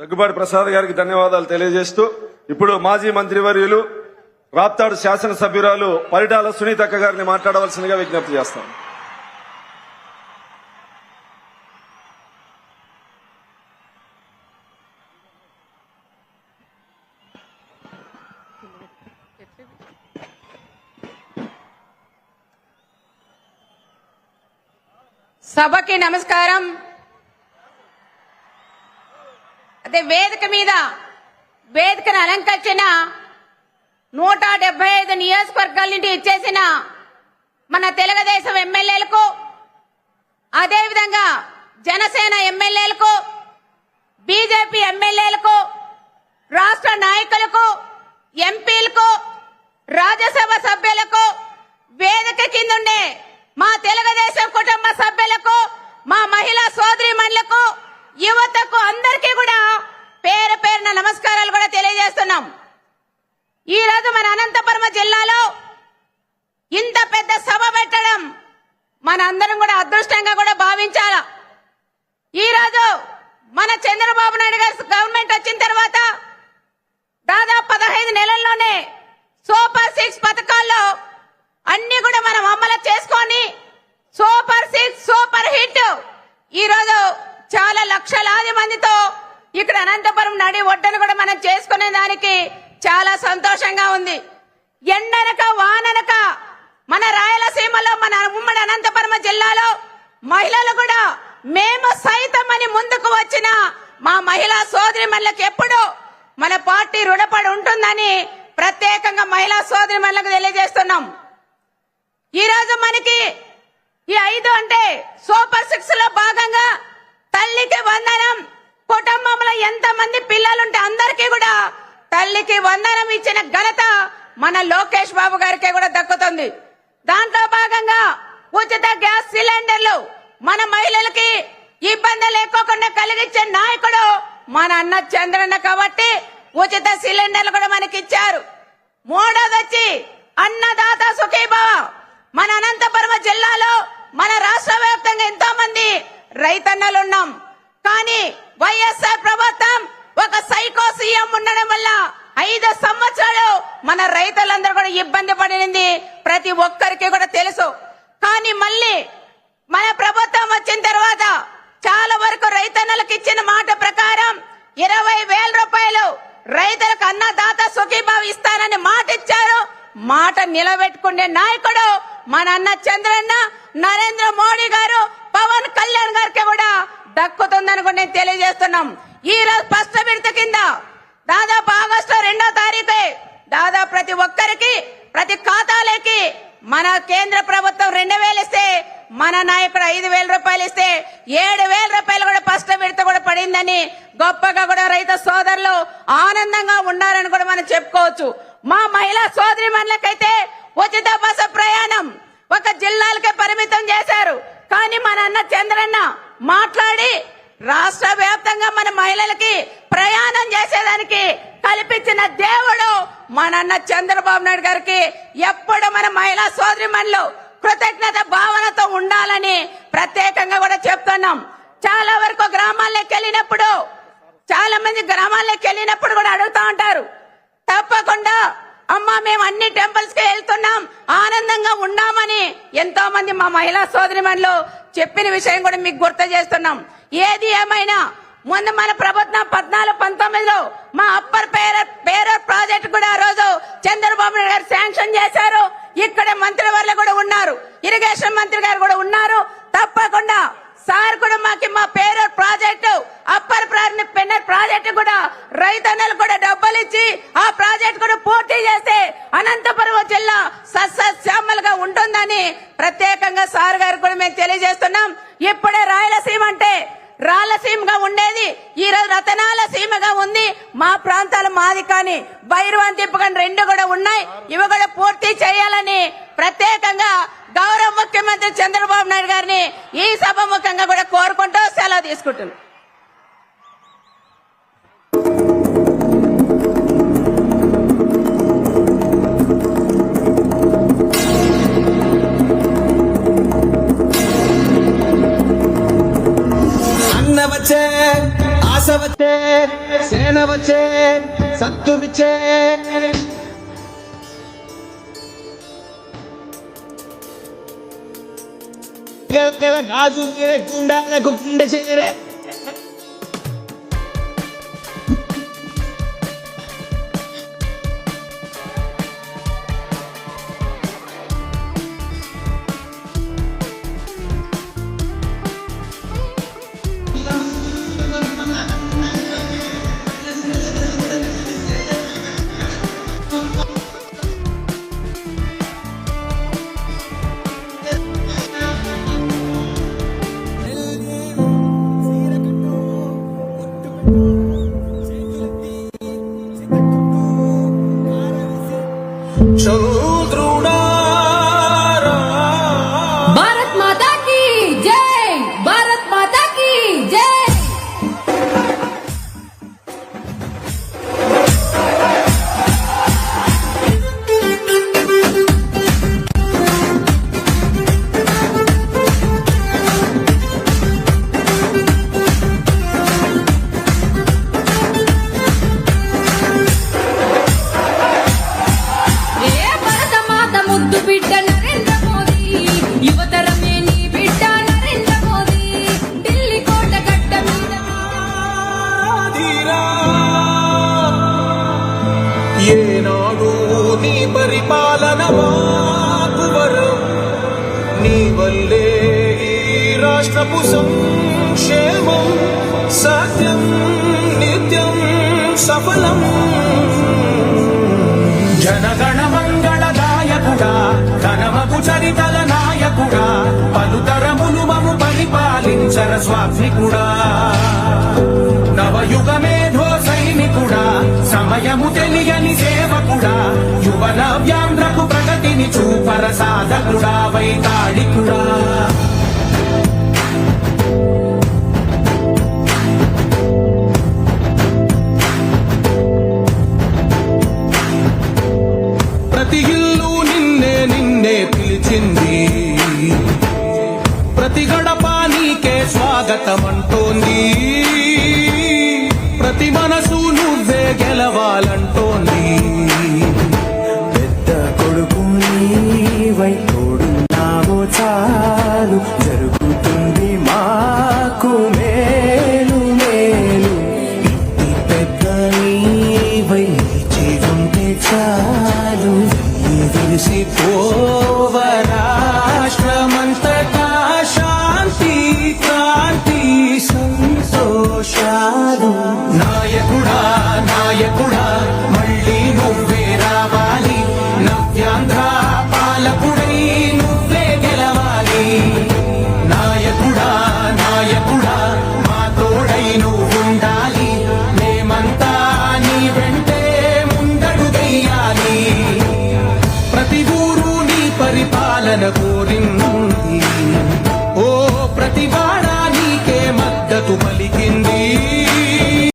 దగ్గుబాటి ప్రసాద్ గారికి ధన్యవాదాలు తెలియజేస్తూ ఇప్పుడు మాజీ మంత్రివర్యులు రాప్తాడు శాసనసభ్యురాలు పరిటాల సునీతక్క గారిని మాట్లాడవలసిందిగా విజ్ఞప్తి చేస్తాం. సభకి నమస్కారం. అదే వేదిక మీద వేదికను అలంకరించిన నూట డెబ్బై ఐదు నియోజకవర్గాల నుండి ఇచ్చేసిన మన తెలుగుదేశం ఎమ్మెల్యేలకు అదేవిధంగా జనసేన ఎమ్మెల్యేలకు బీజేపీ ఎమ్మెల్యేలకు రాష్ట్ర నాయకులకు ఎంపీలకు రాజ్యసభ సభ్యులకు వేదిక కిందుండే మా తెలుగుదేశం కుటుంబ సభ్యులకు మా మహిళా సోదరిమణులకు యువతకు అందరికీ కూడా పేరు పేరున నమస్కారాలు కూడా తెలియజేస్తున్నాం. ఈ రోజు మన అనంతపురం జిల్లాలో ఇంత పెద్ద సభ పెట్టడం మన అందరం కూడా అదృష్టంగా కూడా భావించాలా? ఈ రోజు మన చంద్రబాబు నాయుడు గారి గవర్నమెంట్ వచ్చిన తర్వాత దాదాపు పదహైదు నెలల్లోనే సూపర్ సిక్స్ పథకాల్లో అన్ని కూడా మనం అమలు చేసుకొని సూపర్ సిక్స్ సూపర్ హిట్ ఈ రోజు చాలా లక్షలాది మందితో ఇక్కడ అనంతపురం నడి ఒడ్డను కూడా మనం చేసుకునే దానికి చాలా సంతోషంగా ఉంది. ఎండనక వాననక మన రాయలసీమలో మన ఉమ్మడి అనంతపురం జిల్లాలో మహిళలు కూడా మేము సైతం అని ముందుకు వచ్చిన మా మహిళా సోదరి ఎప్పుడు మన పార్టీ రుణపడి ఉంటుందని ప్రత్యేకంగా మహిళా సోదరి తెలియజేస్తున్నాం. ఈ రోజు మనకి ఈ ఐదు అంటే సూపర్ సిక్స్లో భాగంగా తల్లికి వందనం కుటుంబంలో ఎంత మంది పిల్లలుంటే అందరికీ కూడా తల్లికి వందనం ఇచ్చిన ఘనత మన లోకేష్ బాబు గారికి కూడా దక్కుతుంది. దాంట్లో భాగంగా ఉచిత గ్యాస్ సిలిండర్లు మన మహిళలకి ఇబ్బంది లేకోకుండా కలిగించే నాయకుడు మన అన్న చంద్రన్న కాబట్టి ఉచిత సిలిండర్లు కూడా మనకి ఇచ్చారు మూడోది వచ్చి అన్నదాత సుఖీభావ. మన అనంతపురం జిల్లాలో మన రాష్ట్ర వ్యాప్తంగా ఎంతో మంది రైతన్నలు ఉన్నాం కానీ వైఎస్ఆర్ ప్రభుత్వం ఒక సైకో సీఎం ఉండడం వల్ల ఐదు సంవత్సరాలు మన రైతులందరూ కూడా ఇబ్బంది పడింది ప్రతి ఒక్కరికి కూడా తెలుసు. కానీ మళ్ళీ మన ప్రభుత్వం వచ్చిన తర్వాత చాలా వరకు రైతన్నలకు ఇచ్చిన మాట ప్రకారం ఇరవై వేల రూపాయలు రైతులకు అన్నదాత సుఖీభావి ఇస్తానని మాట ఇచ్చారు. మాట నిలబెట్టుకునే నాయకుడు మన అన్న చంద్రన్న నరేంద్ర మోడీ గారు పవన్ కళ్యాణ్ గారికి కూడా దక్కుతుందని కూడా నేను తెలియజేస్తున్నాం. ఈ రోజు ఫస్ట్ విడత కింద దాదాపు ఆగస్టు రెండో తారీఖే దాదాపు ప్రతి ఒక్కరికి ప్రతి ఖాతాలకి మన కేంద్ర ప్రభుత్వం రెండు వేలు ఇస్తే మన నాయకుడు ఐదు వేల రూపాయలు ఇస్తే ఏడు వేల రూపాయలు కూడా ఫస్ట్ విడత కూడా పడిందని గొప్పగా కూడా రైతు సోదరులు ఆనందంగా ఉన్నారని కూడా మనం చెప్పుకోవచ్చు. మా మహిళా సోదరి మనలకైతే ఉచిత బస్సు ప్రయాణం ఒక జిల్లాలకే పరిమితం చేశారు. కానీ మన అన్న చంద్రన్న మాట్లాడి రాష్ట్ర వ్యాప్తంగా మన మహిళలకి ప్రయాణం చేసేదానికి కల్పించిన దేవుడు మన అన్న చంద్రబాబు నాయుడు గారికి ఎప్పుడు మన మహిళా సోదరి కృతజ్ఞత భావనతో ఉండాలని ప్రత్యేకంగా కూడా చెప్తున్నాం. చాలా వరకు గ్రామాల్లోకి వెళ్ళినప్పుడు చాలా మంది గ్రామాల్లోకి వెళ్ళినప్పుడు కూడా అడుగుతా ఉంటారు. తప్పకుండా అమ్మా మేము అన్ని టెంపుల్స్కి వెళ్తున్నాం ఆనందంగా ఉన్నామని ఎంతో మంది మా మహిళా సోదరి చెప్పిన విషయం కూడా మీకు గుర్తు చేస్తున్నాం. ఏది ఏమైనా ముందు మన ప్రభుత్వం పద్నాలుగు పంతొమ్మిదిలో మా అప్పర్ పేరర్ పేరర్ ప్రాజెక్ట్ కూడా ఆ రోజు చంద్రబాబు నాయుడు గారు శాంక్షన్ చేశారు. ఇక్కడ మంత్రి వాళ్ళు కూడా ఉన్నారు. ఇరిగేషన్ మంత్రి గారు కూడా ఉన్నారు. తప్పకుండా సార్ కూడా మాకి మా పేరు ప్రాజెక్టు అప్పర్ పెన్నర్ ప్రాజెక్ట్ కూడా రైతన్నలు కూడా డబ్బులు ఇచ్చి ఆ ప్రాజెక్ట్ కూడా పూర్తి చేస్తే అనంతపురం జిల్లా సస్యశ్యామలుగా ప్రత్యేకంగా సార్ గారు కూడా మేము తెలియజేస్తున్నాం. ఇప్పుడే రాయలసీమ అంటే రాయలసీమగా ఉండేది. ఈ రోజు రతనాల సీమగా ఉంది. మా ప్రాంతాలు మాది కానీ భైరవాన్ తిప్పకని రెండు కూడా ఉన్నాయి. ఇవి కూడా పూర్తి చేయాలని ప్రత్యేకంగా గౌరవ ముఖ్యమంత్రి చంద్రబాబు నాయుడు గారిని ఈ సభ ముఖంగా కూడా కోరుకుంటూ సెలవు తీసుకుంటున్నాం. వచ్చే సత్తు రాజు గుండాలకు గుండె చేరే. వల్లే ఈ రాష్ట్రపు సంక్షేమం సత్యం నిత్యం సఫలం. జనగణ మంగళదాయకుడా ఘనమగు చరితల నాయకుడా పలుతరములు మము పరిపాలించర స్వామికుడా నవయుగమేధో సైనికుడా సమయము తెలియని సేవకుడా యువన వ్యాంధ్రకు ప్రగతిని చూపర సాధకుడా వైతాళికుడా. ప్రతి ఇల్లు నిన్నే నిన్నే పిలిచింది. ప్రతి గడప నీకే స్వాగతం అంటోంది ప్రతి మనసు నువ్వే గెలవాలంటో తోడున్నావో జరుగుతుంది మాకు మేలు మేలు. ఇంటి పెద్ద నీవై నిలిచి చాలు. తెలిసి పోవ శాంతి కాంతి సంతోషాలు. నాయకుడా నాయకుడా